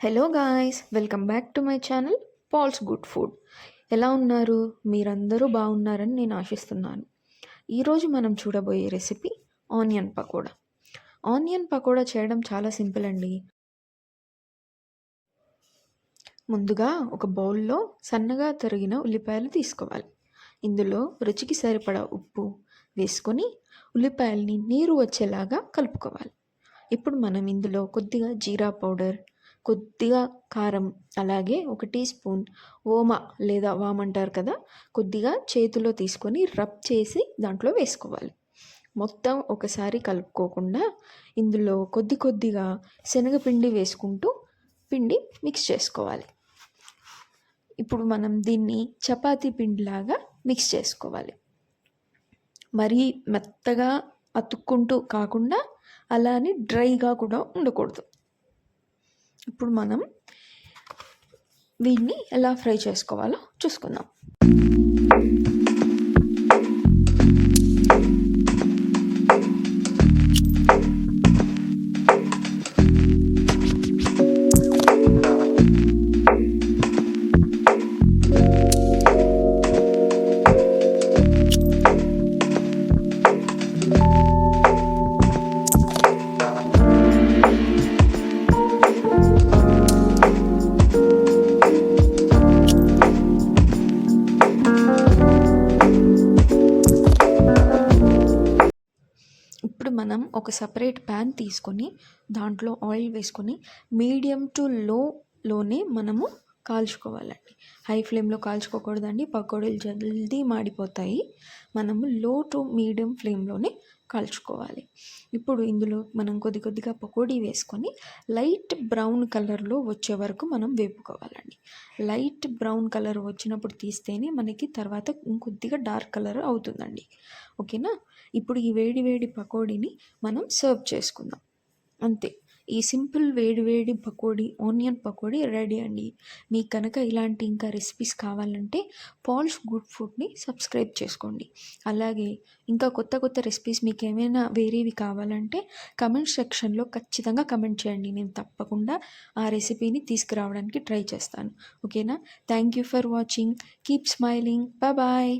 Hello guys welcome back to my channel pals good food ఎలా ఉన్నారు? మీరందరూ బాగున్నారని నేను ఆశిస్తున్నాను. ఈరోజు మనం చూడబోయే recipe onion pakoda onion pakoda చేయడం చాలా సింపుల్ అండి. ముందుగా ఒక బౌల్లో సన్నగా తరిగిన ఉల్లిపాయలు తీసుకోవాలి. ఇందులో రుచికి సరిపడా ఉప్పు వేసుకొని ఉల్లిపాయల్ని నీరు వచ్చేలాగా కలుపుకోవాలి. ఇప్పుడు మనం ఇందులో కొద్దిగా జీరా పౌడర్ కొద్దిగా కారం అలాగే ఒక టీ స్పూన్ ఓమ లేదా వామ్ అంటారు కదా కొద్దిగా చేతిలో తీసుకొని రబ్ చేసి దాంట్లో వేసుకోవాలి. మొత్తం ఒకసారి కలుపుకోకుండా ఇందులో కొద్ది కొద్దిగా శనగపిండి వేసుకుంటూ పిండి మిక్స్ చేసుకోవాలి. ఇప్పుడు మనం దీన్ని చపాతీ పిండిలాగా మిక్స్ చేసుకోవాలి. మరీ మెత్తగా అతుక్కుంటూ కాకుండా అలానే డ్రైగా కూడా ఉండకూడదు. ఇప్పుడు మనం వీటిని ఎలా ఫ్రై చేసుకోవాలో చూసుకుందాం. ఇప్పుడు మనం ఒక సపరేట్ ప్యాన్ తీసుకొని దాంట్లో ఆయిల్ వేసుకొని మీడియం టు లోలోనే మనము కాల్చుకోవాలండి. హై ఫ్లేమ్లో కాల్చుకోకూడదండి. పకోడీలు జల్దీ మాడిపోతాయి. మనము లో టు మీడియం ఫ్లేమ్లోనే కాల్చుకోవాలి. ఇప్పుడు ఇందులో మనం కొద్ది కొద్దిగా పకోడీ వేసుకొని లైట్ బ్రౌన్ కలర్లో వచ్చే వరకు మనం వేపుకోవాలండి. లైట్ బ్రౌన్ కలర్ వచ్చినప్పుడు తీస్తేనే మనకి తర్వాత ఇంకొద్దిగా డార్క్ కలర్ అవుతుందండి. ఓకేనా? ఇప్పుడు ఈ వేడి వేడి పకోడీని మనం సర్వ్ చేసుకుందాం. అంతే. ఈ సింపుల్ వేడి వేడి పకోడీ ఆనియన్ పకోడీ రెడీ అండి. మీకు కనుక ఇలాంటి ఇంకా రెసిపీస్ కావాలంటే పాల్స్ గుడ్ ఫుడ్ని సబ్స్క్రైబ్ చేసుకోండి. అలాగే ఇంకా కొత్త కొత్త రెసిపీస్ మీకు ఏమైనా వేరేవి కావాలంటే కమెంట్ సెక్షన్లో ఖచ్చితంగా కమెంట్ చేయండి. నేను తప్పకుండా ఆ రెసిపీని తీసుకురావడానికి ట్రై చేస్తాను. ఓకేనా? Thank you for watching. Keep smiling. Bye